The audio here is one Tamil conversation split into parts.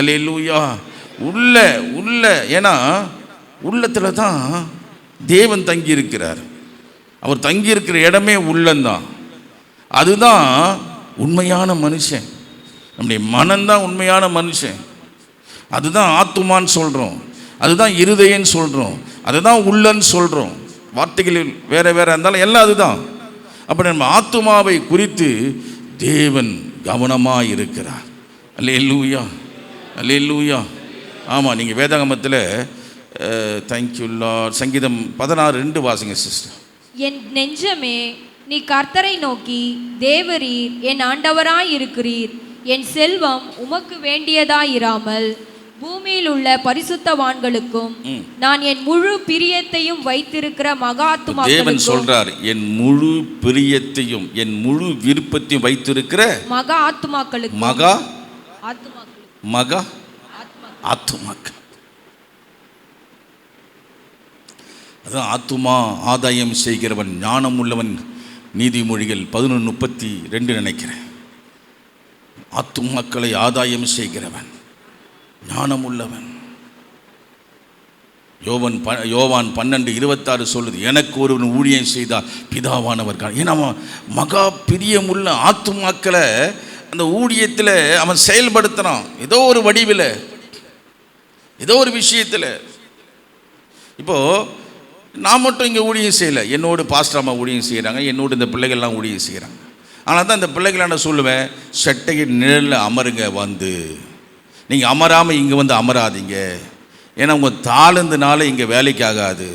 அல்லேலூயா உள்ள உள்ள ஏன்னா உள்ளத்தில் தான் தேவன் தங்கி இருக்கிறார் அவர் தங்கி இருக்கிற இடமே உள்ளந்தான். அதுதான் உண்மையான மனுஷன். நம்முடைய மனம்தான் உண்மையான மனுஷன். அதுதான் ஆத்துமான்னு சொல்கிறோம் அதுதான் இருதயன்னு சொல்கிறோம் அதுதான் உள்ளன்னு சொல்கிறோம் வார்த்தைகளில் வேறு வேறு இருந்தாலும் எல்லாம் அதுதான். அப்போ நம்ம ஆத்துமாவை குறித்து தேவன் கவனமாக இருக்கிறார் அல்ல லூயா அல்லே லூயா ஆமாம் நீங்கள் வேதாகமத்தில் தேங்க்யூல்லா சங்கீதம் பதினாறு ரெண்டு வாசிங்க சிஸ்டர் என் நெஞ்சமே நீ கர்த்தரை நோக்கி தேவரீர் என் ஆண்டவராய் இருக்கிறீர். என் செல்வம் உமக்கு வேண்டியதாயிராமல் பூமியில் உள்ள பரிசுத்தவான்களுக்கும் நான் என் முழு பிரியத்தையும் வைத்திருக்கிற தேவன் மகாத்துமாக்களுக்கும் சொல்றார் என் முழு பிரியத்தையும் என் முழு விருப்பத்தையும் வைத்திருக்கிற மகா ஆத்துமாக்களுக்கும். மகா ஆத்துமாக்களுக்கும் மகா ஆத்துமாக்கள் அதான் ஆத்துமா ஆதாயம் செய்கிறவன் ஞானம் உள்ளவன் நீதிமொழிகள் பதினொன்று முப்பத்தி ரெண்டு நினைக்கிறேன். ஆத்துமாக்களை ஆதாயம் செய்கிறவன் ஞானம் உள்ளவன் யோவன் ப யோவான் பன்னெண்டு இருபத்தாறு சொல்லுது எனக்கு ஒருவன் ஊழியம் செய்தால் பிதாவானவர் ஏன்னா மகா பிரியமுள்ள ஆத்துமாக்களை அந்த ஊழியத்தில் அவன் செயல்படுத்துகிறான் ஏதோ ஒரு வடிவில். ஏதோ ஒரு விஷயத்தில். இப்போது நான் மட்டும் இங்கே ஊழியம் செய்யலை. என்னோடு பாஸ்டர் அம்மா ஊழியம் செய்கிறாங்க என்னோடு இந்த பிள்ளைகள்லாம் ஊழியம் செய்கிறாங்க ஆனால் தான் இந்த பிள்ளைகளை நான் சொல்லுவேன் சட்டையின் நிழலில் அமருங்க வந்து. நீங்கள் அமராமல் இங்கே வந்து அமராதீங்க. ஏன்னா உங்கள் தாளந்துனால இங்கே வேலைக்கு ஆகாது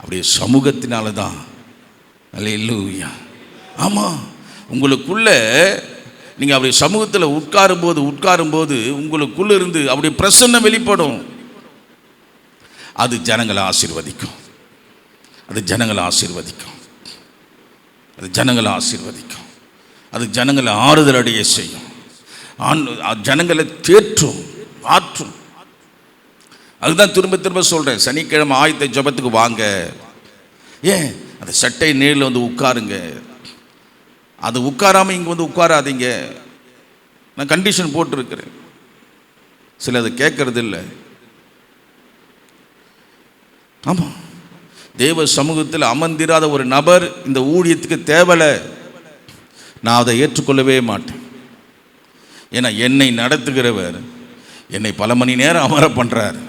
அப்படியே சமூகத்தினால தான். அல்லேலூயா. ஆமாம் உங்களுக்குள்ள நீங்கள் அப்படி சமூகத்தில் உட்காரும்போது உட்காரும்போது உங்களுக்குள்ள இருந்து அப்படி பிரசன்னம் வெளிப்படும். அது ஜனங்களை ஆசீர்வதிக்கும். அது ஜனங்களை ஆசீர்வதிக்கும். அது ஜனங்களை ஆசீர்வதிக்கும். அது ஜனங்களை ஆறுதல் அடைய செய்யும். ஆண் ஜனங்களை தேற்றும் ஆற்றும் அதுதான் திரும்ப திரும்ப சொல்கிறேன் சனிக்கிழமை ஆயத்த ஜபத்துக்கு வாங்க. ஏன்? அந்த சட்டை நேரில் வந்து உட்காருங்க. அது உட்காராமல் இங்கே வந்து உட்காராதீங்க. நான் கண்டிஷன் போட்டிருக்கிறேன். சில அதை கேட்கறது இல்லை ஆமாம் தேவ சமூகத்தில் அமர்ந்திராத ஒரு நபர் இந்த ஊழியத்துக்கு தேவலை. நான் அதை ஏற்றுக்கொள்ளவே மாட்டேன். ஏன்னா என்னை நடத்துகிறவர் என்னை பல மணி நேரம் அமர பண்ணுறாரு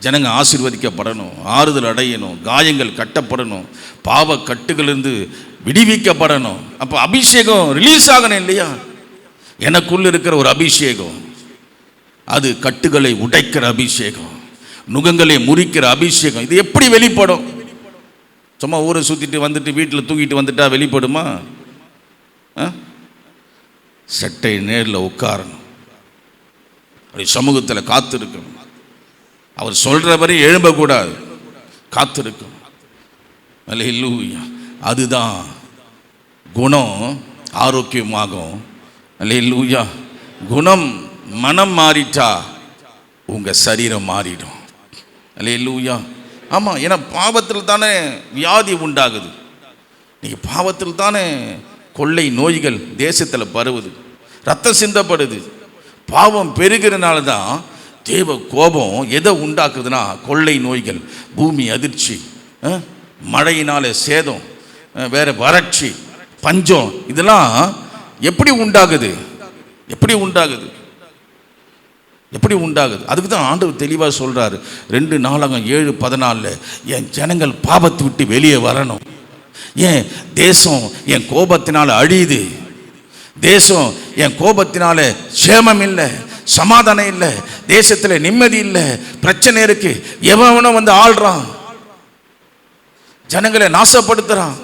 ஜனங்க ஆசிர்வதிக்கப்படணும் ஆறுதல் அடையணும் காயங்கள் கட்டப்படணும் பாவ கட்டுகளிலிருந்து விடுவிக்கப்படணும். அப்போ அபிஷேகம் ரிலீஸ் ஆகணும் இல்லையா? எனக்குள்ள இருக்கிற ஒரு அபிஷேகம். அது கட்டுகளை உடைக்கிற அபிஷேகம். நுகங்களை முறிக்கிற அபிஷேகம். இது எப்படி வெளிப்படும்? சும்மா ஊரை சுற்றிட்டு வந்துட்டு வீட்டில் தூக்கிட்டு வந்துட்டா வெளிப்படுமா? ஆ? சட்டை நேரில் உட்காரணும். அப்படி சமூகத்தில் காத்திருக்கணும். அவர் சொல்கிற எழும்பக்கூடாது. காத்திருக்கும். அல்லேலூயா. அதுதான் குணம் ஆரோக்கியமாகும். அல்லேலூயா. குணம் மனம் மாறிட்டா உங்கள் சரீரம் மாறிடும். அல்லேலூயா. ஆமாம் ஏன்னா பாவத்தில் தானே வியாதி உண்டாகுது. நீங்கள் பாவத்தில் தானே கொள்ளை நோய்கள் தேசத்தில் பரவுது. ரத்தம் சிந்தப்படுது. பாவம் பெருகிறனால தான் தேவ கோபம் எதை உண்டாக்குதுன்னா கொள்ளை நோய்கள் பூமி அதிர்ச்சி அஹ், மழையினால சேதம் வேறு வேற வறட்சி பஞ்சம் இதெல்லாம் எப்படி உண்டாகுது? எப்படி உண்டாகுது? எப்படி உண்டாகுது? அதுக்கு தான் ஆண்டவர் தெளிவாக சொல்கிறாரு ரெண்டு நாளகம் ஏழு பதினாலில் என் ஜனங்கள் பாபத்தை விட்டு வெளியே வரணும். ஏன்? தேசம் என் கோபத்தினால் அழியுது. தேசம் என் கோபத்தினால சேமம் இல்லை சமாதானம் இல்லை தேசத்தில் நிம்மதி இல்லை பிரச்சனை இருக்கு. எவனும் வந்து ஆள்றான். ஜனங்களை நாசப்படுத்துறான்.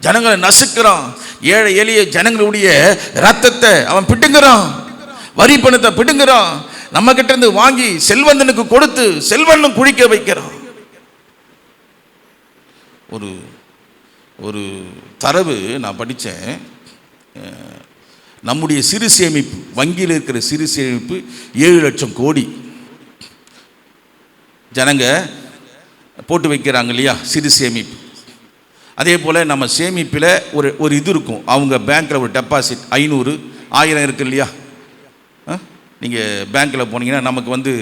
ஜனங்களை நசுக்கிறான். ஏழை எளிய ஜனங்களுடைய ரத்தத்தை அவன் பிட்டுங்கிறான் வரி பணத்தை பிடுங்குறான். நம்ம கிட்ட இருந்து வாங்கி செல்வந்தனுக்கு கொடுத்து செல்வனும் குழிக்க வைக்கிறான். ஒரு ஒரு தரவு நான் படித்தேன் நம்முடைய சிறு சேமிப்பு வங்கியில் இருக்கிற சிறு சேமிப்பு ஏழு லட்சம் கோடி. ஜனங்க போட்டு வைக்கிறாங்க இல்லையா சிறு சேமிப்பு. அதே போல் நம்ம சேமிப்பில் ஒரு ஒரு இது இருக்கும். அவங்க பேங்க்கில் ஒரு டெபாசிட் ஐநூறு ஆயிரம் இருக்கு இல்லையா? நீங்கள் பேங்க்கில் போனீங்கன்னா நமக்கு வந்து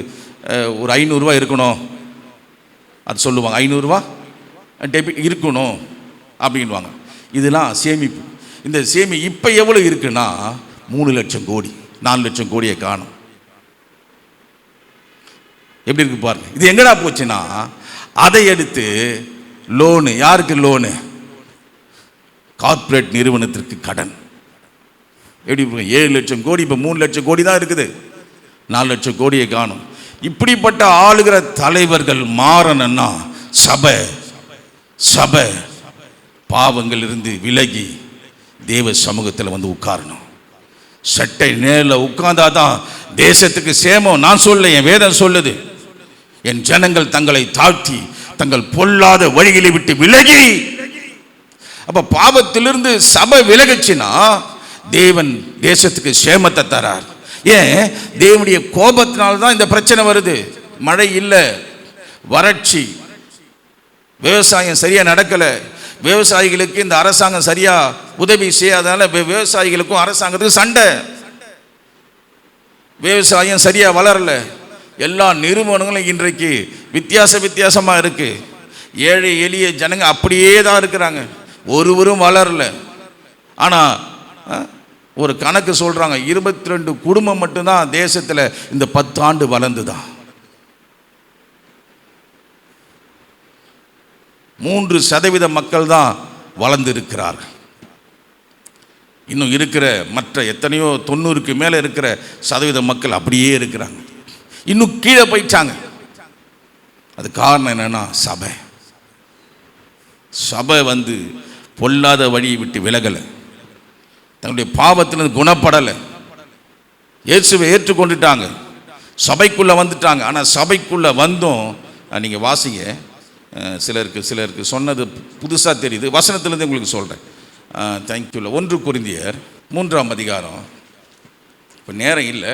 ஒரு ஐநூறுரூவா இருக்கணும். அது சொல்லுவாங்க ஐநூறுரூவா டெபிட் இருக்கணும் அப்படின்வாங்க இதெல்லாம் சேமிப்பு. இந்த சேமி இப்போ எவ்வளோ இருக்குன்னா மூணு லட்சம் கோடி நாலு லட்சம் கோடியை காணும். எப்படி இருக்கு பாருங்க. இது எங்கடா போச்சுன்னா அதை எடுத்து லோனு யாருக்கு லோனு கார்ப்பரேட் நிறுவனத்திற்கு கடன். எப்படி ஏழு லட்சம் கோடி இப்போ மூணு லட்சம் கோடி தான் இருக்குது. நாலு லட்சம் கோடியை காணும். இப்படிப்பட்ட ஆளுகிற தலைவர்கள் மாறணும்னா சபை சபை. பாவங்கள் இருந்து விலகி தேவ சமூகத்தில் வந்து உட்காரணும். சட்டை நேரில் உட்கார்ந்தாதான் தேசத்துக்கு சேமம். நான் சொல்ல என் வேதம் சொல்லுது. என் ஜனங்கள் தங்களை தாழ்த்தி தங்கள் பொல்லாத வழிகளை விட்டு விலகி. அப்ப பாவத்திலிருந்து சபை விலகுச்சுன்னா தேவன் தேசத்துக்கு சேமத்தை தரார். ஏன்? தேவனுடைய கோபத்தினால தான் இந்த பிரச்சனை வருது. மழை இல்லை வறட்சி. விவசாயம் சரியாக நடக்கலை. விவசாயிகளுக்கு இந்த அரசாங்கம் சரியா உதவி செய்யாதனால விவசாயிகளுக்கும் அரசாங்கத்துக்கும் சண்டை. விவசாயம் சரியா வளரல. எல்லா நிறுவனங்களும் இன்றைக்கு வித்தியாச வித்தியாசமா இருக்கு. ஏழை எளிய ஜனங்க அப்படியே தான் இருக்கிறாங்க. ஒருவரும் வளரல. ஆனா ஒரு கணக்கு சொல்றாங்க இருபத்தி ரெண்டு குடும்பம் மட்டும்தான் தேசத்துல இந்த பத்தாண்டு வளர்ந்துதான் மூன்று சதவீத மக்கள் தான் வளர்ந்து இருக்கிறார்கள் இன்னும் இருக்கிற மற்ற எத்தனையோ தொண்ணூறுக்கு மேலே இருக்கிற சதவீத மக்கள் அப்படியே இருக்கிறாங்க. இன்னும் கீழே போயிட்டாங்க. அது காரணம் என்னன்னா சபை. சபை வந்து பொல்லாத வழியை விட்டு விலகலை. தன்னுடைய பாவத்திலிருந்து குணப்படலை. இயேசுவை ஏற்றுக்கொண்டுட்டாங்க. சபைக்குள்ளே வந்துட்டாங்க. ஆனால் சபைக்குள்ளே வந்தும் நீங்கள் வாசிங்க. சிலருக்கு சிலருக்கு சொன்னது புதுசாக தெரியுது. வசனத்திலேருந்து உங்களுக்கு சொல்கிறேன் தேங்க்யூல ஒன்று குறிந்தியர் மூன்றாம் அதிகாரம். இப்போ நேரம் இல்லை.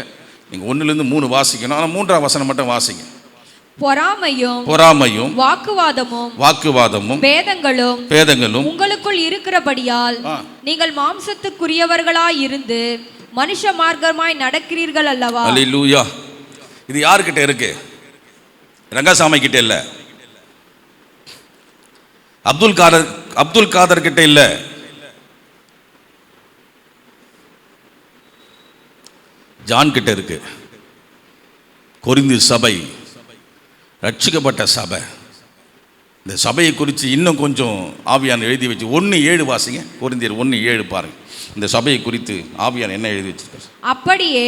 நீங்கள் ஒன்றுலேருந்து மூணு வாசிக்கணும். ஆனால் மூன்றாம் வசனம் மட்டும் வாசிங்க. பொறாமையும் பொறாமையும் வாக்குவாதமும் வாக்குவாதமும் பேதங்களும் பேதங்களும் உங்களுக்குள் இருக்கிறபடியால். நீங்கள் மாம்சத்துக்குரியவர்களாய் இருந்து மனுஷ மார்க்கமாய் நடக்கிறீர்கள் அல்லவா? அல்லேலூயா இது யாருக்கிட்ட இருக்கு? ரங்கசாமி கிட்ட இல்ல. அப்துல் காதர் அப்துல் காதர் கிட்ட இல்ல. ஜான் கிட்ட இருக்கு. கொரிந்து சபை ரட்சிக்கப்பட்ட சபை. இந்த சபையை குறித்து இன்னும் கொஞ்சம் ஆவியான் எழுதி வச்சு ஒன்று ஏழு வாசிங்க கொரிந்தியர் ஒன்று ஏழு பாருங்க. இந்த சபையை குறித்து ஆவியான் என்ன எழுதி வச்சிருக்காரு? அப்படியே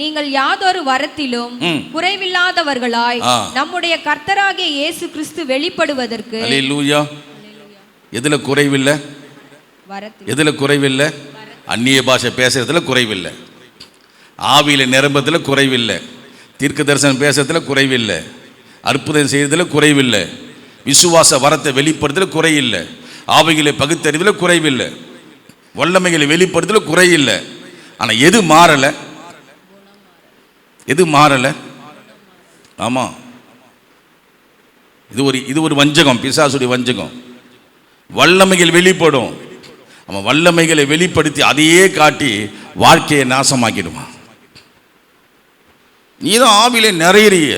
நீங்கள் யாதொரு வரத்திலும். குறைவில்லாதவர்களாய். நம்முடைய கர்த்தராகிய இயேசு கிறிஸ்து வெளிப்படுவதற்கு எதுல குறைவில்லை? எதுல குறைவில்லை? அந்நிய பாஷை பேசுறதுல குறைவில்லை. ஆவியில நிரம்பத்தில் குறைவில்லை. தீர்க்க தரிசனம் பேசுறதுல குறைவில்லை. அற்புதம் செய்யறதுல குறைவில்லை. விசுவாச வரத்தை வெளிப்படுறதுல குறையில்லை. ஆவிகளை பகுத்தறிவில் குறைவில்லை. வல்லமைகளை வெளிப்படுறதுல குறையில்லை. ஆனா எது மாறலை? எது மாறலை? ஆமா. இது ஒரு இது ஒரு வஞ்சகம் பிசாசுடைய வஞ்சகம். வல்லமைகள் வெளிப்படும். அவன் வல்லமைகளை வெளிப்படுத்தி அதையே காட்டி வாழ்க்கையை நாசமாக்கிடுவான் நீ தான் ஆவிலே நிறையிறிய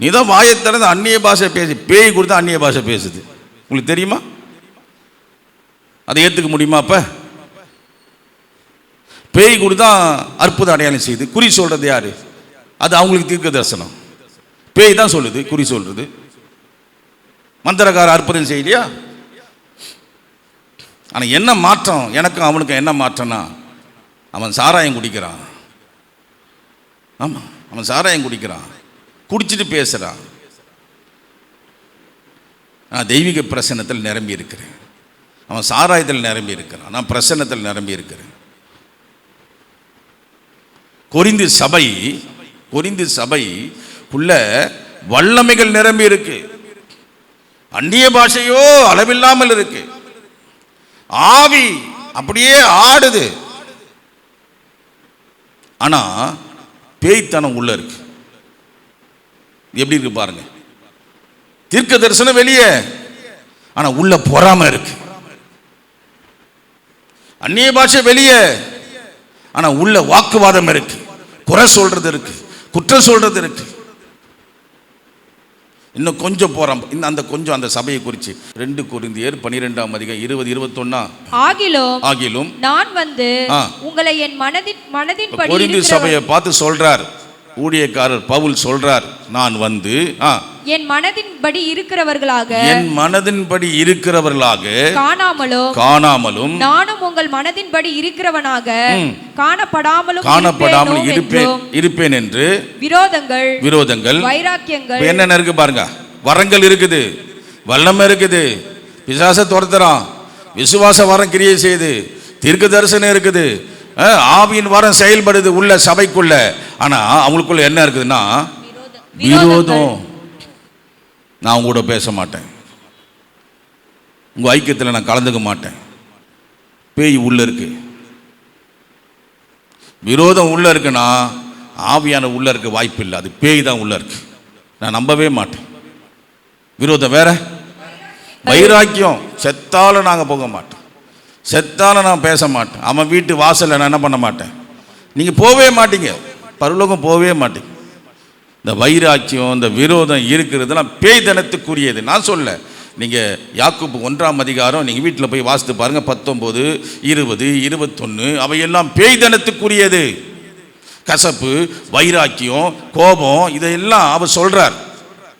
நீ தான் வாயை திறந்து அந்நிய பாஷை பேசி. பேய் கொடுத்தா அந்நிய பாஷை பேசுது. உங்களுக்கு தெரியுமா? அதை ஏற்றுக்க முடியுமா அப்ப? பேய் கொடுத்தா அற்புத அடையாளம் செய்யுது. குறி சொல்றது யாரு? அது அவங்களுக்கு தீர்க்க தரிசனம் பேய் தான் சொல்லுது குறி சொல்றது. மந்திரக்கார அற்புதம் செய்யலையா ஆனால் என்ன மாற்றம்? எனக்கும் அவனுக்கும் என்ன மாற்றம்னா அவன் சாராயம் குடிக்கிறான். ஆமாம் அவன் சாராயம் குடிக்கிறான். குடிச்சிட்டு பேசுகிறான் நான் தெய்வீக பிரசன்னத்தில் நிரம்பி இருக்கிறேன். அவன் சாராயத்தில் நிரம்பி இருக்கிறான். நான் பிரசன்னத்தில் நிரம்பி இருக்கிறேன். கொரிந்து சபை கொரிந்து சபை உள்ள வல்லமைகள் நிரம்பி இருக்குது அந்நிய பாஷையோ அளவில்லாமல் இருக்கு. ஆவி அப்படியே ஆடுது. ஆனா பேய்த்தனம் உள்ள இருக்கு. எப்படி இருக்கு பாருங்க. தீர்க்க தரிசனம் வெளியே ஆனா உள்ள பொறாம இருக்கு. அந்நிய பாஷை வெளியே ஆனா உள்ள வாக்குவாதம் இருக்கு. குறை சொல்றது இருக்கு. குற்றம் சொல்றது இருக்கு. இன்னும் கொஞ்சம் போறோம் இந்த அந்த கொஞ்சம் அந்த சபையை குறித்து ரெண்டு குருந்தியர் பனிரெண்டாம் அதிகம் இருபது இருபத்தொன்னா? ஆகிலும் ஆகிலும் நான் வந்து. உங்களை என் மனதின் மனதின்படி கொரிந்து சபையை பார்த்து சொல்றார். ஊழியக்காரர் பவுல் சொல்றார். நான் வந்து ஆ, என் மனதின்படி இருக்கிறவர்களாக என் மனதின்படி இருக்கிறவர்களாக காணாமலும் காணாமலும் நானும் உங்கள் மனதின்படி இருக்கிறவனாக. காணப்படாமலும் காணப்படாமல் இருப்பேனோ இருப்பேன் என்று விரோதங்கள் விரோதங்கள். வைராக்கியங்கள் என்னென்ன இருக்கு பாருங்க. வரங்கள் இருக்குது. வல்லமை இருக்குது. பிசாச துரத்துறான். விசுவாச வரம் கிரியை செய்யுது தீர்க்க தரிசனம் இருக்குது. ஆவியின் வரம் செயல்படுது உள்ள சபைக்குள்ள. ஆனா அவங்களுக்குள்ள என்ன இருக்குதுன்னா? விரோதம். நான் உங்க கூட பேச மாட்டேன் உங்கள் ஐக்கியத்தில் நான் கலந்துக்க மாட்டேன். பேய் உள்ளே இருக்கு. விரோதம் உள்ளே இருக்குன்னா ஆவியான உள்ளே இருக்க வாய்ப்பு இல்லை அது பேய் தான் உள்ளே இருக்கு. நான் நம்பவே மாட்டேன். விரோதம் வேற? வைராக்கியம். செத்தாலும் நாங்கள் போக மாட்டோம். செத்தாலும் நான் பேச மாட்டேன். அவன் வீட்டு வாசலில் நான் என்ன பண்ண மாட்டேன்? நீங்கள் போகவே மாட்டீங்க. பரலோகம் போகவே மாட்டீங்க. இந்த வைராக்கியம் இந்த விரோதம் இருக்கிறதுலாம் பேய் தனத்துக்குரியது நான் சொல்ல நீங்கள் யாக்கூப்பு ஒன்றாம் அதிகாரம் நீங்கள் வீட்டில் போய் வாசித்து பாருங்கள் பத்தொம்போது இருபது இருபத்தொன்று அவையெல்லாம் பேய் தனத்துக்குரியது கசப்பு வைராக்கியம் கோபம் இதையெல்லாம் அவர் சொல்கிறார்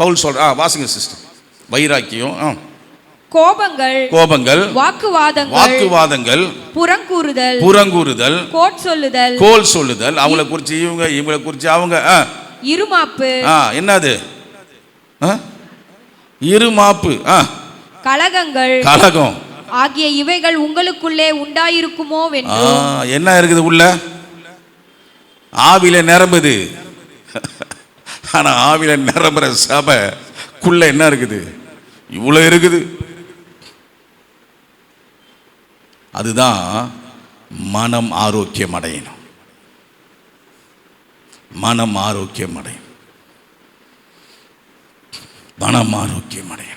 பவுல் சொல்ற ஆ வாசிங்க சிஸ்டர். வைராக்கியம் ஆ. கோபங்கள் கோபங்கள் வாக்குவாதங்கள் வாக்குவாதங்கள் புறங்கூறுதல் புறங்கூறுதல் கோட் சொல்லுதல் கோல் சொல்லுதல் அவங்கள குறித்து இவங்க இவங்களை குறித்து அவங்க ஆ. இருமாப்பு. ஆ என்னது? இருமாப்பு ஆ. கலகங்கள் கலகம். ஆகிய இவைகள் உங்களுக்குள்ளே உண்டாயிருக்குமோ என்ன இருக்குது உள்ள? ஆவில நிரம்புது. ஆனா ஆவில நிரம்புற சபைக்குள்ள என்ன இருக்குது? இவ்வளோ இருக்குது. அதுதான் மனம் ஆரோக்கியம் அடையணும். மனம் ஆரோக்கியம் அடையும் மனம் ஆரோக்கியம் அடையணும்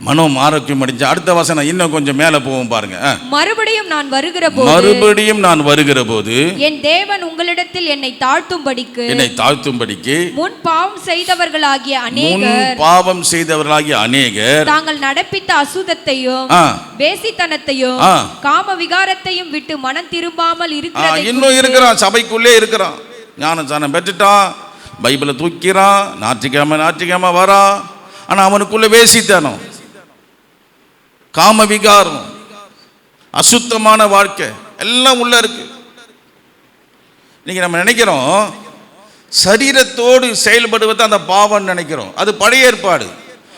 மனம் ஆரோக்கியம் அடைஞ்சா அடுத்த வசனம் இன்னும் கொஞ்சம் மேலே போவோம் பாருங்க. மறுபடியும் நான் வருகிற போது மறுபடியும் நான் வருகிற போது என் தேவன் உங்களிடத்தில் என்னை தாழ்த்தும்படிக்கு என்னை தாழ்த்தும்படிக்கு முன் பாவம் செய்தவர்களாகிய அநேகர் பாவம் செய்தவர்களாகிய அநேகர் தாங்கள் நடப்பித்த அசுத்தத்தையும் ஆ, வேசித்தனத்தையும். காம விகாரத்தையும் விட்டு மனம் திரும்பாமல் ஆ, இருக்கிறதை இன்னும் இருக்கிறான் சபைக்குள்ளே இருக்கிறான். ஞான ஜானம் பெற்றுட்டான் பைபிளை தூக்கிறான் ஞாயிற்றுக்கிழமை ஞாயிற்றுக்கிழமை வரான் ஆனால் அவனுக்குள்ளே வேசித்தனம் காம விகாரம் அசுத்தமான வாழ்க்கை எல்லாம் உள்ள இருக்கு. இன்னைக்கு நம்ம நினைக்கிறோம் சரீரத்தோடு செயல்படுவது அந்த பாவம் நினைக்கிறோம். அது பழைய ஏற்பாடு.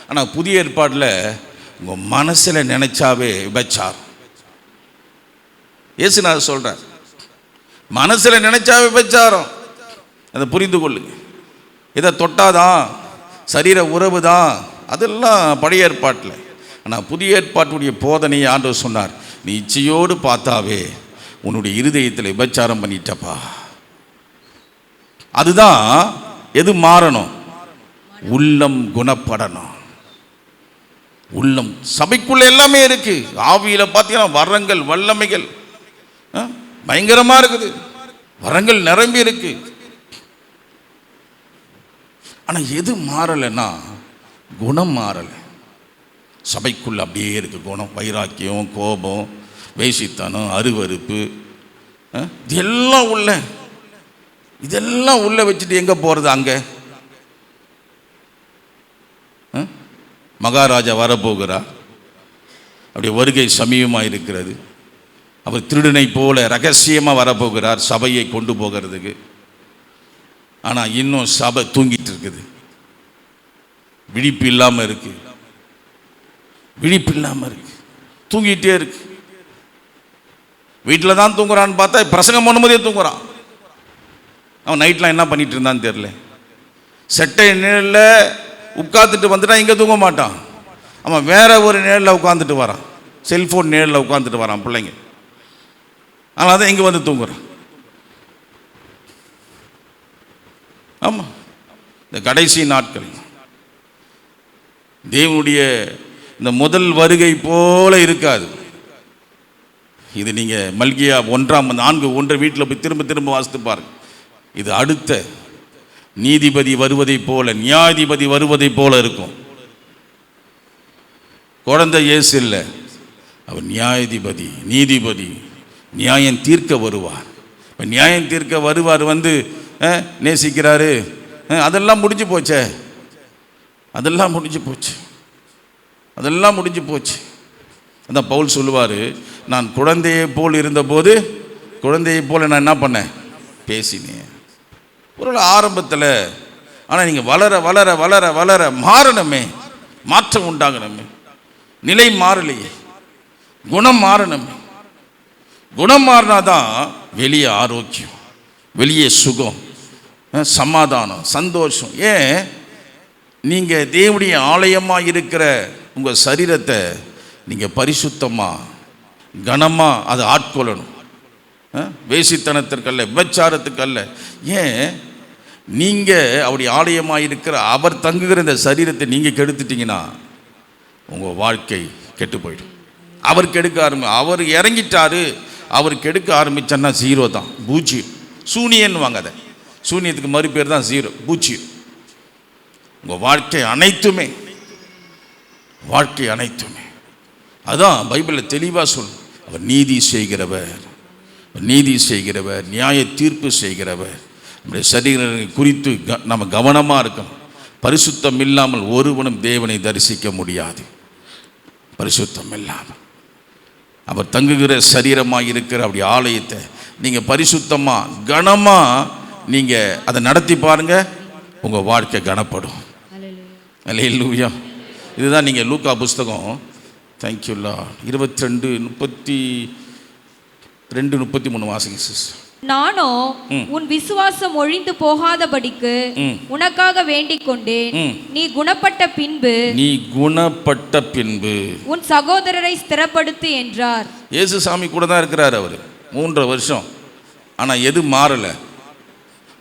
ஆனால் புதிய ஏற்பாடில் உங்கள் மனசில் நினைச்சாவே விபச்சாரம். ஏசுநாதர் சொல்கிறார் மனசில் நினைச்சா விபச்சாரம். அதை புரிந்து கொள்ளுங்க இதை தொட்டாதான் சரீர உறவு தான் அதெல்லாம் பழைய ஏற்பாட்டில். ஆனால் புதிய ஏற்பாட்டுடைய போதனையை ஆண்டவர் சொன்னார் நீ இச்சையோடு பார்த்தாவே உன்னுடைய இருதயத்தில் விபச்சாரம் பண்ணிட்டப்பா. அதுதான் எது மாறணும்? உள்ளம் குணப்படணும். உள்ளம் சபைக்குள்ள எல்லாமே இருக்கு. ஆவியில் பார்த்தீங்கன்னா வரங்கள் வல்லமைகள் பயங்கரமாக இருக்குது. வரங்கள் நிரம்பி இருக்குது ஆனால் எது மாறலைன்னா குணம் மாறலை. சபைக்குள்ளே அப்படியே இருக்குது குணம். வைராக்கியம் கோபம் வேசித்தனம் அருவருப்பு இதெல்லாம் உள்ள. இதெல்லாம் உள்ளே வச்சுட்டு எங்கே போகிறது அங்கே? மகாராஜா வரப்போகிறார். அப்படியே வருகை சமீபமாக இருக்கிறது. அவர் திருடனை போல ரகசியமாக வரப்போகிறார் சபையை கொண்டு போகிறதுக்கு. ஆனால் இன்னும் சபை தூங்கிட்டு இருக்குது. விழிப்பு இல்லாமல் இருக்கு. விழிப்பு இல்லாமல் இருக்கு. தூங்கிட்டே இருக்கு. வீட்டில் தான் தூங்குறான்னு பார்த்தா பிரசங்கம் பண்ணும்போதே தூங்குறான். அவன் நைட்லாம் என்ன பண்ணிட்டு இருந்தான்னு தெரியல. செட்டை நிழலில் உட்காந்துட்டு வந்துட்டா இங்கே தூங்க மாட்டான். அவன் வேற ஒரு நிழலில் உட்காந்துட்டு வரான். செல்ஃபோன் நிழலில் உட்காந்துட்டு வரான் பிள்ளைங்க. அதனால தான் இங்கே வந்து தூங்குறான். ஆமாம் இந்த கடைசி நாட்கள். தேவனுடைய இந்த முதல் வருகை போல இருக்காது. இது நீங்கள் மல்கியா ஒன்றாம் நான்கு ஒன்று வீட்டில் போய் திரும்ப திரும்ப வாசித்து பாருங்க. இது அடுத்த. நீதிபதி வருவதைப் போல நியாயாதிபதி வருவதைப் போல இருக்கும். குழந்தை இயேசு இல்லை. அவர் நியாயாதிபதி நீதிபதி நியாயம் தீர்க்க வருவார். இப்போ நியாயம் தீர்க்க வருவார் வந்து நேசிக்கிறாரு. அதெல்லாம் முடிஞ்சு போச்சே. அதெல்லாம் முடிஞ்சு போச்சு. அதெல்லாம் முடிஞ்சு போச்சு. அதான் பவுல் சொல்லுவார் நான் குழந்தையை போல் இருந்தபோது குழந்தையை போல் நான் என்ன பண்ணேன்? பேசினேன். ஒரு ஆரம்பத்தில் ஆனால் நீங்கள் வளர வளர வளர வளர மாறணுமே. மாற்றம் உண்டாகணுமே. நிலை மாறலையே. குணம் மாறணுமே. குணம் மாறினாதான் வெளியே ஆரோக்கியம். வெளியே சுகம் சமாதானம் சந்தோஷம். ஏன்? நீங்கள் தேவனுடைய ஆலயமாக இருக்கிற உங்கள் சரீரத்தை நீங்கள் பரிசுத்தமாக கனமாக அதை ஆட்கொள்ளணும். வேசித்தனத்திற்கல்ல விபச்சாரத்துக்கல்ல. ஏன்? நீங்கள் அவருடைய ஆலயமாக இருக்கிற அவர் தங்குகிற இந்த சரீரத்தை நீங்கள் கெடுத்துட்டீங்கன்னா உங்கள் வாழ்க்கை கெட்டு போயிடும். அவர் கெடுக்க ஆரம்பி அவர் இறங்கிட்டாரு அவர் கெடுக்க ஆரம்பித்தன்னா ஜீரோ தான் பூஜ்ஜியம். சூனியன்னு வாங்க அதை. சூனியத்துக்கு மறுபேர் தான் ஜீரோ பூஜ்ஜியம். உங்கள் வாழ்க்கை அனைத்துமே வாழ்க்கை அனைத்துமே. அதான் பைபிளில் தெளிவாக சொல் அவர் நீதி செய்கிறவர் நீதி செய்கிறவர் நியாய தீர்ப்பு செய்கிறவர். நம்முடைய சரீரங்களை குறித்து க நம்ம கவனமாக இருக்கணும். பரிசுத்தம் இல்லாமல் ஒருவனும் தேவனை தரிசிக்க முடியாது. பரிசுத்தம் இல்லாமல். அவர் தங்குகிற சரீரமாக இருக்கிற அப்படி ஆலயத்தை நீங்கள் பரிசுத்தமாக கனமாக நீங்கள் அதை நடத்தி பாருங்க உங்கள் வாழ்க்கை கனப்படும். அல்லேலூயா இதுதான் நீங்கள் லூக்கா புஸ்தகம். தேங்க்யூல்லா இருபத்தி ரெண்டு முப்பத்தி ரெண்டு முப்பத்தி மூணு வாசிங்க சிஸ் நானோ உன் விசுவாசம் ஒழிந்து போகாதபடிக்கு. உனக்காக வேண்டிக் கொண்டேன். நீ குணப்பட்ட பின்பு நீ குணப்பட்ட பின்பு. உன் சகோதரரை ஸ்திரப்படுத்து என்றார். இயேசு சாமி கூட தான் இருக்கிறார் அவர். மூன்றரை வருஷம். ஆனால் எது மாறலை?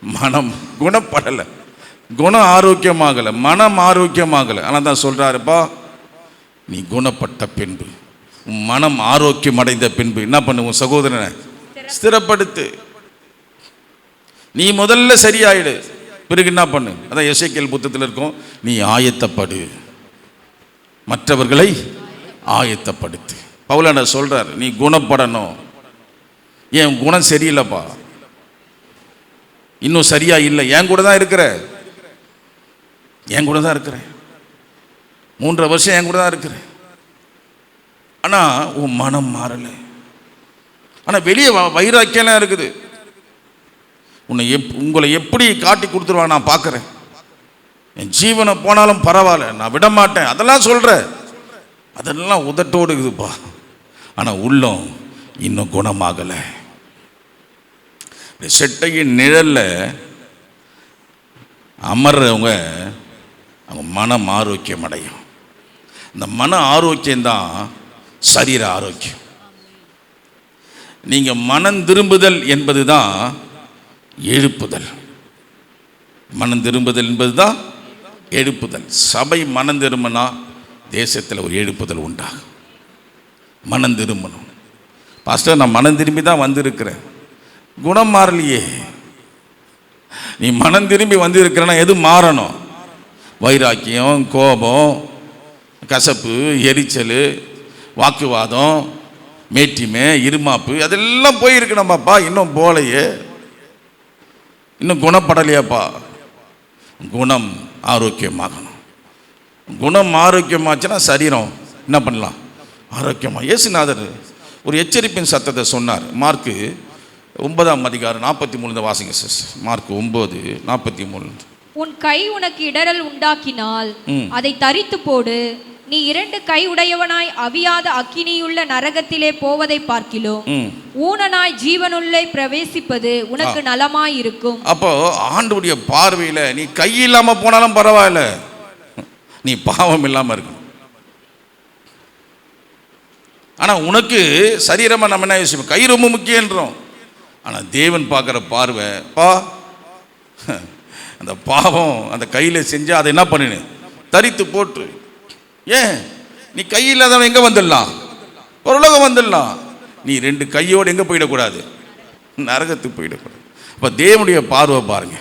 மனம் குணப்படலை. குணம் ஆரோக்கியமாகலை. மனம் ஆரோக்கியமாகலை. ஆனால் தான் சொல்கிறாருப்பா நீ குணப்பட்ட பின்பு உன் மனம் ஆரோக்கியம் அடைந்த பின்பு என்ன பண்ணு உன் சகோதரனை? ஸ்திரப்படுத்து. நீ முதல்ல சரியாயிடு. பிறகு என்ன பண்ணு? அதான் எசேக்கியேல் புத்தத்தில் இருக்கும் நீ ஆயத்தப்படு. மற்றவர்களை ஆயத்தப்படுத்து. பவுலான சொல்கிறார் நீ குணப்படணும். என் குணம் சரியில்லைப்பா. இன்னும் சரியா இல்லை. என் கூட தான் இருக்கிற. என் கூட தான் இருக்கிறேன். மூன்றரை வருஷம் என் கூட தான் இருக்கிறேன். ஆனால் உன் மனம் மாறலை. ஆனால் வெளியே வ- இருக்குது. உன்னை எப் உங்களை எப்படி காட்டி கொடுத்துருவா நான் பார்க்குறேன். என் ஜீவனை போனாலும் பரவாயில்ல. நான் விட மாட்டேன் அதெல்லாம் சொல்கிறேன் அதெல்லாம் உதட்டோடு இருக்குதுப்பா. ஆனால் உள்ளம் இன்னும் குணமாகலை. செட்டையின் நிழலில் அமர்றவங்க அவங்க மனம் ஆரோக்கியம் அடையும். இந்த மன ஆரோக்கியம்தான் சரீர ஆரோக்கியம். நீங்கள் மனம் திரும்புதல் என்பது தான் எழுப்புதல். மனம் திரும்புதல் என்பது தான் எழுப்புதல். சபை மனம் திரும்பினா தேசத்தில் ஒரு எழுப்புதல் உண்டாகும். மனம் திரும்பணும். பாஸ்டர் நான் மனம் திரும்பி தான் வந்திருக்கிறேன். குணம் மாறலையே. நீ மனம் திரும்பி வந்திருக்கிறனா எது மாறணும்? வைராக்கியம் கோபம் கசப்பு எரிச்சல் வாக்குவாதம் மேட்டிமை இருமாப்பு அதெல்லாம் போயிருக்கணுமாப்பா இன்னும் போலையே. இன்னும் குணப்படலையாப்பா. குணம் ஆரோக்கியமாகணும். குணம் ஆரோக்கியமாச்சுன்னா சரீரம் என்ன பண்ணலாம்? ஆரோக்கியமாக இயேசுநாதர் ஒரு எச்சரிப்பின் சத்தத்தை சொன்னார். மார்க்கு ஒன்பதாம் அதிகாரம் நாற்பத்தி மூணு வாசிங்க சிஸ் மார்க் ஒம்பது நாற்பத்தி மூணு உன் கை உனக்கு இடரல் உண்டாக்கினால். அதை தரித்து போடு. நீ இரண்டு கை உடையவனாய் அவியாத அக்கினியுள்ள நரகத்திலே போவதை பார்க்கிலும் ஊனனாய் ஜீவனுள்ளே பிரவேசிப்பது உனக்கு நலமாயிருக்கும். அப்போ ஆண்டுடைய பார்வையில் நீ கை இல்லாமல் போனாலும் பரவாயில்ல. நீ பாவம் இல்லாமல் இருக்கணும். ஆனால் உனக்கு சரீரமாக நம்ம என்ன யோசிப்போம்? கை ரொம்ப முக்கியன்றோம். ஆனால் தேவன் பார்க்குற பார்வை பா. அந்த பாவம் அந்த கையில் செஞ்சால் அதை என்ன பண்ணினு? தரித்து போட்டு. ஏன்? நீ கை இல்லாதவன் எங்கே வந்துடலாம்? ஒரு உலகம் வந்துடலாம். நீ ரெண்டு கையோடு எங்கே போயிடக்கூடாது? நரகத்துக்கு போயிடக்கூடாது. அப்போ தேவனுடைய பார்வை பாருங்க.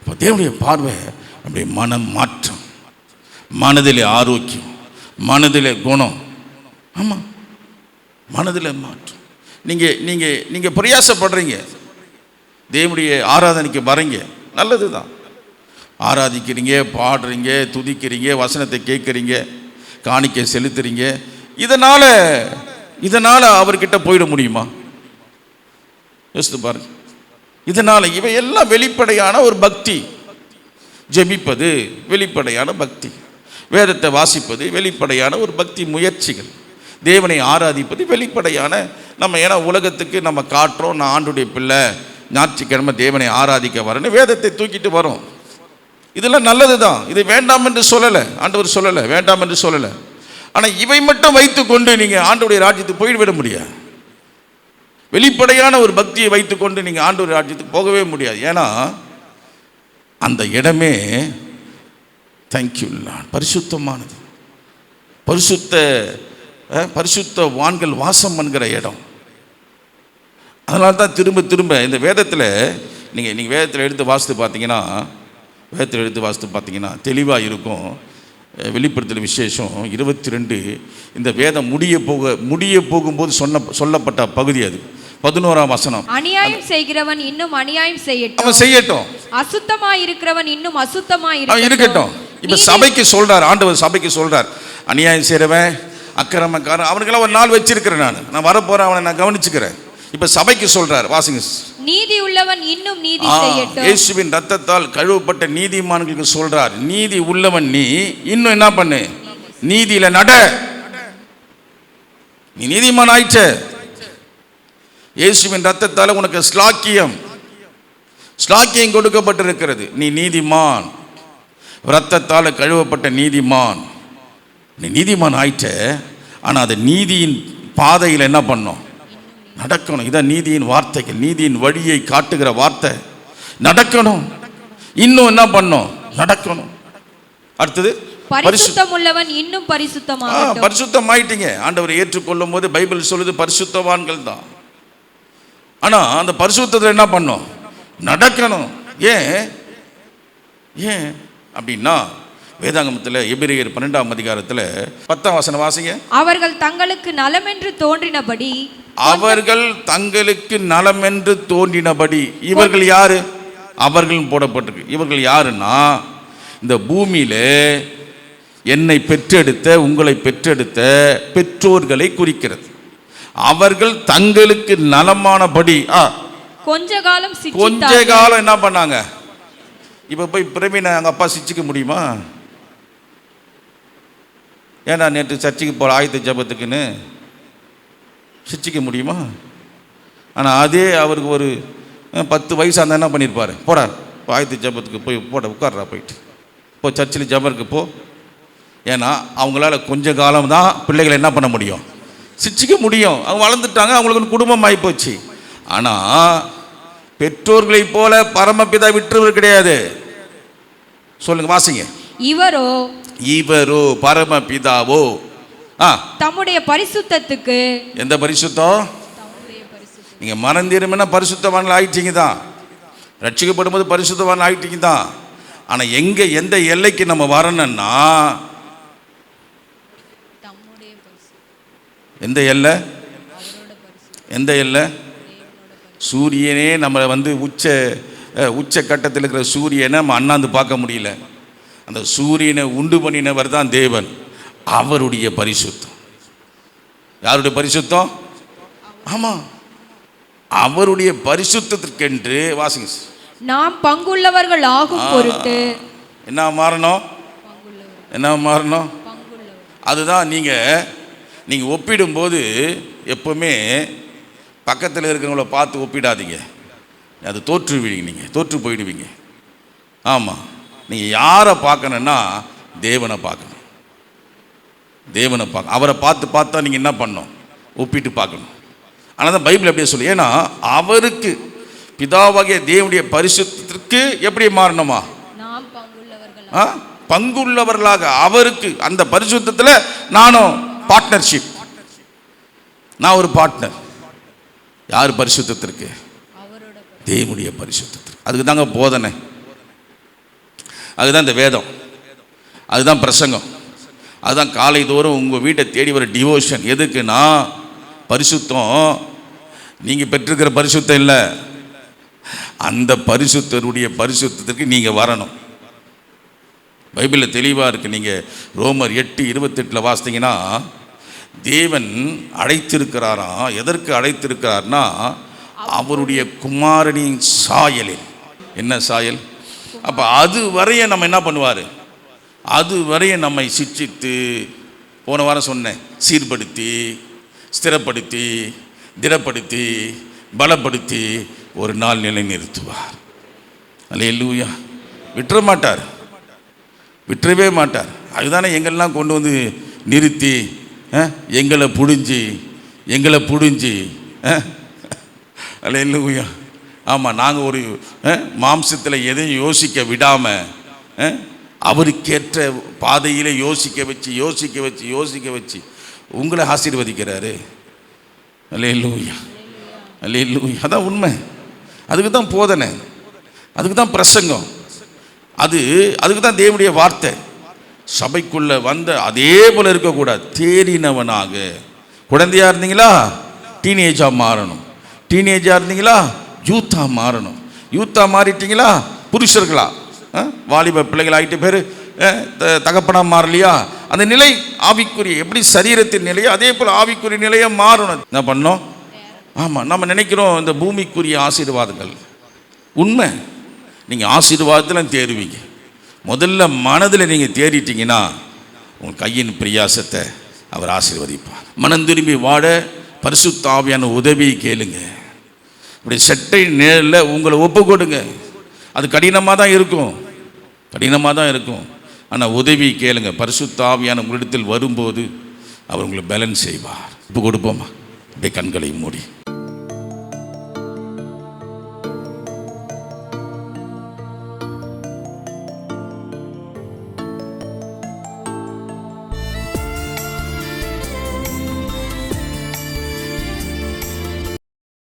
இப்போ தேவனுடைய பார்வை அப்படி மனம் மாற்றம். மனதிலே ஆரோக்கியம். மனதிலே குணம். ஆமாம் மனதில் மாற்றம். நீங்கள் நீங்கள் நீங்கள் பிரயாசப்படுறீங்க. தேவனுடைய ஆராதனைக்கு வரீங்க. நல்லது தான் ஆராதிக்கிறீங்க பாடுறீங்க துதிக்கிறீங்க வசனத்தை கேட்குறீங்க காணிக்கை செலுத்துறீங்க. இதனால் இதனால் அவர்கிட்ட போயிட முடியுமா? யோசித்து பாருங்க. இதனால் இவையெல்லாம் வெளிப்படையான ஒரு பக்தி. ஜெபிப்பது வெளிப்படையான பக்தி. வேதத்தை வாசிப்பது வெளிப்படையான ஒரு பக்தி முயற்சிகள். தேவனை ஆராதிப்பது வெளிப்படையான நம்ம ஏன்னா உலகத்துக்கு நம்ம காட்டுறோம் நான் ஆண்டுடைய பிள்ளை. ஞாயிற்றுக்கிழமை தேவனை ஆராதிக்க வரேன்னு வேதத்தை தூக்கிட்டு வரோம். இதெல்லாம் நல்லது தான் இது வேண்டாம் என்று சொல்லலை. ஆண்டவர் சொல்லலை. வேண்டாம் என்று சொல்லலை. ஆனால் இவை மட்டும் வைத்துக்கொண்டு நீங்கள் ஆண்டுடைய ராஜ்யத்துக்கு போய்விட முடியாது. வெளிப்படையான ஒரு பக்தியை வைத்துக்கொண்டு நீங்கள் ஆண்டவர் ராஜ்யத்துக்கு போகவே முடியாது. ஏன்னா அந்த இடமே தேங்க்யூ பரிசுத்தமானது. பரிசுத்த பரிசுத்த வான்கள் வாசம் பண்ணுகிற இடம். அதனால தான் திரும்ப திரும்ப இந்த வேதத்தில் நீங்கள் நீங்கள் வேதத்தில் எடுத்து வாசித்து பார்த்தீங்கன்னா வேதத்தில் எடுத்து வாசித்து பார்த்தீங்கன்னா தெளிவாக இருக்கும். வெளிப்படுத்தல் விசேஷம் இருபத்தி ரெண்டு இந்த வேதம் முடிய போக முடிய போகும்போது சொன்ன சொல்லப்பட்ட பகுதி அது. பதினோராம் வசனம். அநியாயம் செய்கிறவன் இன்னும் அநியாயம் செய்யட்டும். அவன் செய்யட்டும். அசுத்தமாய் இருக்கிறவன் இன்னும் அசுத்தமாய் அவன் இருக்கட்டும். இப்போ சபைக்கு சொல்றார் ஆண்டவர் சபைக்கு சொல்றார். அநியாயம் செய்கிறவன் அக்கிரமக்காரன். அவனுக்கெல்லாம் ஒரு நாள் வச்சிருக்கிறேன் நான். நான் வரப்போறேன் அவனை நான் கவனிச்சுக்கிறேன். இப்போ சபைக்கு சொல்றார் வாசிங்க. நீதி உள்ளவன் இன்னும் நீதி செய்யட்டும். இயேசுவின் ரத்தத்தால் கழுவப்பட்ட நீதிமான்களுக்கு சொல்றார் நீதி உள்ளவன் நீ இன்னும் என்ன பண்ணு? நீதியில நட. நீ நீதிமான் ஆயிற்ற இயேசுவின் ரத்தத்தால் உனக்கு ஸ்லாக்கியம் ஸ்லாக்கியம் கொடுக்கப்பட்டிருக்கிறது. நீ நீதிமான். ரத்தத்தால் கழுவப்பட்ட நீதிமான். நீ நீதிமான் ஆயிட்ட ஆனால் அது நீதியின் பாதையில் என்ன பண்ணும்? நடக்கணும். இதான் நீதியின் வார்த்தைகள். நீதியின் வழியை காட்டுகிற வார்த்தை. நடக்கணும். இன்னும் என்ன பண்ணும்? நடக்கணும். அடுத்தது பரிசு பரிசுத்தம் உள்ளவன் இன்னும் ஆ, பரிசுத்தமாகட்டும். பரிசுத்தம் ஆயிட்டீங்க ஆண்டவரை ஏற்றுக்கொள்ளும் போது பைபிள் சொல்லுது பரிசுத்தவான்கள் தான். ஆனால் அந்த பரிசுத்தத்தில் என்ன பண்ணும்? நடக்கணும். ஏன்? ஏன்? அப்படின்னா வேதாங்கமத்தில் எபிரேயர் பன்னெண்டாம் அதிகாரத்தில் பத்தாம் வசனம் வாசிங்க. அவர்கள் தங்களுக்கு நலமென்று தோன்றினபடி அவர்கள் தங்களுக்கு நலமென்று தோன்றினபடி இவர்கள் யாரு? அவர்கள் போடப்பட்டிருக்கு. இவர்கள் யாருன்னா இந்த பூமியில என்னை பெற்றெடுத்த உங்களை பெற்றெடுத்த பெற்றோர்களை குறிக்கிறது. அவர்கள் தங்களுக்கு நலமானபடி ஆ கொஞ்ச காலம் கொஞ்ச காலம் என்ன பண்ணாங்க? இப்போ போய் பிரவீனை அவங்க அப்பா சிச்சிக்க முடியுமா? ஏன்னா நேற்று சர்ச்சுக்கு போகிற ஆயத்த ஜபத்துக்குன்னு சிச்சிக்க முடியுமா? ஆனால் அதே அவருக்கு ஒரு பத்து வயசாக இருந்தால் என்ன பண்ணியிருப்பாரு போடா இப்போ ஆயுத ஜபத்துக்கு போய் போட உட்கார்றா போயிட்டு. போ சர்ச்சில் ஜபருக்கு போ. ஏன்னா அவங்களால கொஞ்ச காலம் தான் பிள்ளைகளை என்ன பண்ண முடியும்? சிச்சிக்க முடியும். அவங்க வளர்ந்துட்டாங்க அவங்களுக்கு குடும்பம் ஆகிப்போச்சு ஆனால் பெற்றோர்களைப் போல பரமபிதா விட்டுறவர் கிடையாது. சொல்லுங்க வாசிங்க. இவரோ இவரோ பரமபிதாவோ? ஆ. தம்முடைய பரிசுத்தத்துக்கு. எந்த பரிசுத்தம்? நீங்க மறந்திருமைனா பரிசுத்தவான்கள் ஆயிட்டீங்க தான். ரட்சிக்கப்படும் போது பரிசுத்தவான் ஆயிட்டீங்க தான். ஆனா எங்க எந்த எல்லைக்கு நம்ம வரணும்னா? எந்த எல்லை? எந்த எல்லை? சூரியனே நம்மளை வந்து உச்ச உச்ச கட்டத்தில் இருக்கிற சூரியனை நம்ம அண்ணாந்து பார்க்க முடியல. அந்த சூரியனை உண்டு பண்ணினவர் தான் தேவன். அவருடைய பரிசுத்தம். யாருடைய பரிசுத்தம்? ஆமாம் அவருடைய பரிசுத்தத்திற்கென்று வாசிங்க நாம் பங்குள்ளவர்கள் ஆகும் பொருட்டு. என்ன மாறணும்? என்ன மாறணும்? அதுதான் நீங்கள் நீங்கள் ஒப்பிடும்போது எப்பவுமே பக்கத்தில் இருக்கிறவங்கள பார்த்து ஒப்பிடாதீங்க. அது தோற்றுவிடுவீங்க நீங்கள் தோற்று போயிடுவீங்க. ஆமாம் நீங்கள் யாரை பார்க்கணுன்னா தேவனை பார்க்கணும். தேவனை பார்க்க அவரை பார்த்து பார்த்தா நீங்கள் என்ன பண்ணணும்? ஒப்பிட்டு பார்க்கணும். ஆனால் தான் பைபிள் அப்படியே சொல்லு. ஏன்னா அவருக்கு பிதாவாகிய தேவனுடைய பரிசுத்திற்கு எப்படி மாறணுமா? ஆ? பங்குள்ளவர்களாக. அவருக்கு அந்த பரிசுத்தத்தில் நானும் பார்ட்னர்ஷிப் நான் ஒரு பார்ட்னர் யார் பரிசுத்தத்திற்கு? தேவனுடைய பரிசுத்தத்திற்கு. அதுக்கு தாங்க போதனை. அதுதான் இந்த வேதம். அதுதான் பிரசங்கம். அதுதான் காலை தோறும் உங்கள் வீட்டை தேடி வர டிவோஷன் எதுக்குன்னா பரிசுத்தம். நீங்கள் பெற்றிருக்கிற பரிசுத்தம் இல்லை. அந்த பரிசுத்தருடைய பரிசுத்தத்திற்கு நீங்கள் வரணும். பைபிளில் தெளிவாக இருக்குது நீங்கள் ரோமர் எட்டு இருபத்தெட்டில் வாசித்தீங்கன்னா தேவன் அழைத்திருக்கிறாராம் எதற்கு அழைத்திருக்கிறார்னா அவருடைய குமாரனின் சாயலில். என்ன சாயல்? அப்போ அது வரைய நம்ம என்ன பண்ணுவார்? அது வரைய நம்மை சிக்ஷித்து போன வாரம் சொன்னேன் சீர்படுத்தி ஸ்திரப்படுத்தி திடப்படுத்தி பலப்படுத்தி ஒரு நாள் நிலை நிறுத்துவா அல்ல அல்லேலூயா. விட்டுற மாட்டார். விட்டுறவே மாட்டார். அதுதானே எங்கெல்லாம் கொண்டு வந்து நிறுத்தி எங்களை புடிஞ்சு எங்களை புடிஞ்சு அல்லேலூயா. ஆமாம் நாங்கள் ஒரு மாம்சத்தில் எதையும் யோசிக்க விடாமல் அவருக்கேற்ற பாதையில் யோசிக்க வச்சு யோசிக்க வச்சு யோசிக்க வச்சு உங்களை ஆசீர்வதிக்கிறாரு. அல்லேலூயா. அல்லேலூயா. அதான் உண்மை. அதுக்கு தான் போதனை. அதுக்கு தான் பிரசங்கம். அது அதுக்கு தான் தேவனுடைய வார்த்தை. சபைக்குள்ள வந்த அதே போல இருக்கக்கூடாது. தேறினவனாக. குழந்தையா இருந்தீங்களா? டீனேஜாக மாறணும். டீனேஜாக இருந்தீங்களா? யூத்தா மாறணும். யூத்தா மாறிட்டீங்களா? புருஷர்களா? ஆ? வாலிப பிள்ளைகள் ஆகிட்டு பேர் தகப்பனா மாறலையா? அந்த நிலை ஆவிக்குரிய எப்படி சரீரத்தின் நிலையோ அதே போல் ஆவிக்குரிய நிலையை மாறணும். என்ன பண்ணோம் ஆமாம் நம்ம நினைக்கிறோம் இந்த பூமிக்குரிய ஆசீர்வாதங்கள். உண்மை. நீங்கள் ஆசீர்வாதத்தில் தேறுவீங்க முதல்ல மனதில் நீங்கள் தேடிட்டீங்கன்னா உங்கள் கையின் பிரியாசத்தை அவர் ஆசீர்வதிப்பார். மனம் திரும்பி வாட பரிசுத்தாவியான உதவியை கேளுங்கள் இப்படி செட்டை நேரில் உங்களை ஒப்பு கொடுங்க. அது கடினமாக தான் இருக்கும். கடினமாக தான் இருக்கும். ஆனால் உதவி கேளுங்க. பரிசுத்தாவியான உங்களிடத்தில் வரும்போது அவர் உங்களை பேலன்ஸ் செய்வார். ஒப்பு கொடுப்போமா? அப்படியே கண்களை மூடி.